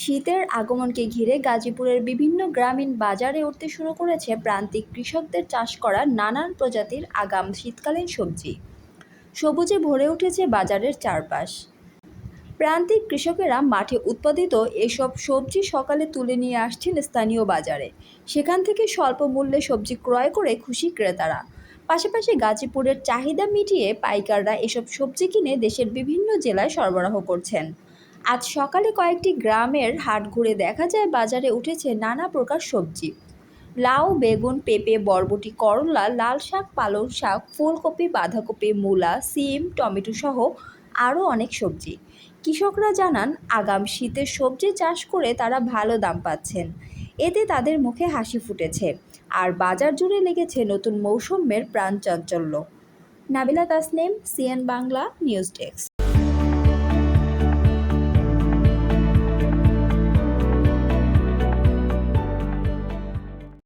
শীতের আগমনকে ঘিরে গাজীপুরের বিভিন্ন গ্রামীণ বাজারে উঠতে শুরু করেছে প্রান্তিক কৃষকদের চাষ করা নানান প্রজাতির আগাম শীতকালীন সবজি। সবুজে ভরে উঠেছে বাজারের চারপাশ। প্রান্তিক কৃষকেরা মাঠে উৎপাদিত এসব সবজি সকালে তুলে নিয়ে আসছেন স্থানীয় বাজারে। সেখান থেকে স্বল্প মূল্যে সবজি ক্রয় করে খুশি ক্রেতারা। পাশাপাশি গাজীপুরের চাহিদা মিটিয়ে পাইকাররা এসব সবজি কিনে দেশের বিভিন্ন জেলায় সরবরাহ করছেন। আজ সকালে কয়েকটি গ্রামের হাট ঘুরে দেখা যায়, বাজারে উঠেছে নানা প্রকার সবজি। লাউ, বেগুন, পেঁপে, বরবটি, করলা, লাল শাক, পালং শাক, ফুলকপি, বাঁধাকপি, মূলা, সিম, টমেটো সহ আরও অনেক সবজি। কৃষকরা জানান, আগাম শীতে সবজি চাষ করে তারা ভালো দাম পাচ্ছেন। এতে তাদের মুখে হাসি ফুটেছে। আর বাজার জুড়ে লেগেছে নতুন মৌসুমের প্রাণ চাঞ্চল্য। Nabila Tasnim, CN Bangla, news desk.